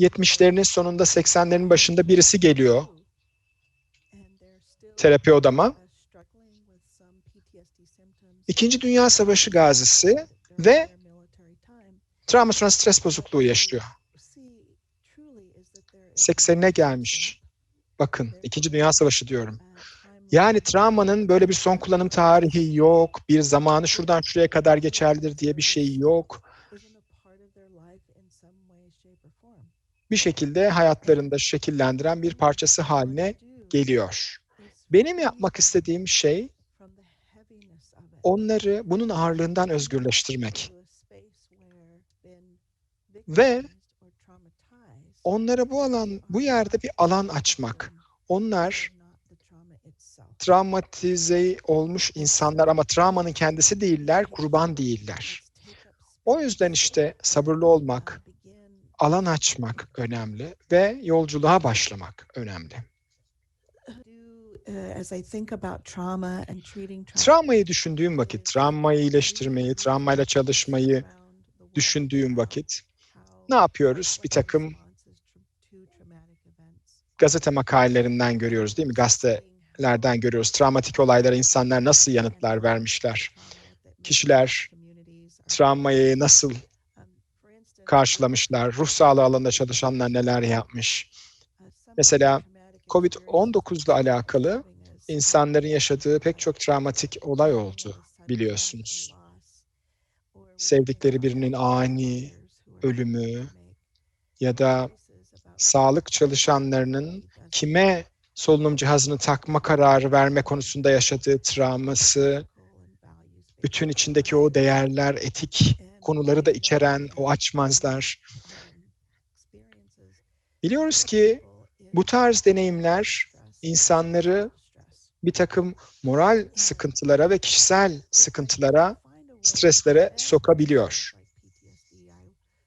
70'lerinin sonunda 80'lerin başında birisi geliyor terapi odama. İkinci Dünya Savaşı gazisi ve travma sonrası stres bozukluğu yaşıyor. 80'ine gelmiş. Bakın, İkinci Dünya Savaşı diyorum. Yani travmanın böyle bir son kullanım tarihi yok, bir zamanı şuradan şuraya kadar geçerlidir diye bir şey yok. Bir şekilde hayatlarında şekillendiren bir parçası haline geliyor. Benim yapmak istediğim şey onları bunun ağırlığından özgürleştirmek ve onlara bu alan, bu yerde bir alan açmak. Onlar travmatize olmuş insanlar ama travmanın kendisi değiller, kurban değiller. O yüzden işte sabırlı olmak, alan açmak önemli ve yolculuğa başlamak önemli. Travmayı düşündüğüm vakit, travmayı iyileştirmeyi, travmayla çalışmayı düşündüğüm vakit ne yapıyoruz? Bir takım gazete makalelerinden görüyoruz değil mi? Gazetelerden görüyoruz. Travmatik olaylara insanlar nasıl yanıtlar vermişler? Kişiler travmayı nasıl karşılamışlar? Ruh sağlığı alanında çalışanlar neler yapmış? Mesela COVID-19 ile alakalı insanların yaşadığı pek çok travmatik olay oldu biliyorsunuz. Sevdikleri birinin ani ölümü ya da sağlık çalışanlarının kime solunum cihazını takma kararı verme konusunda yaşadığı travması, bütün içindeki o değerler, etik konuları da içeren o açmazlar. Biliyoruz ki bu tarz deneyimler insanları bir takım moral sıkıntılara ve kişisel sıkıntılara, streslere sokabiliyor.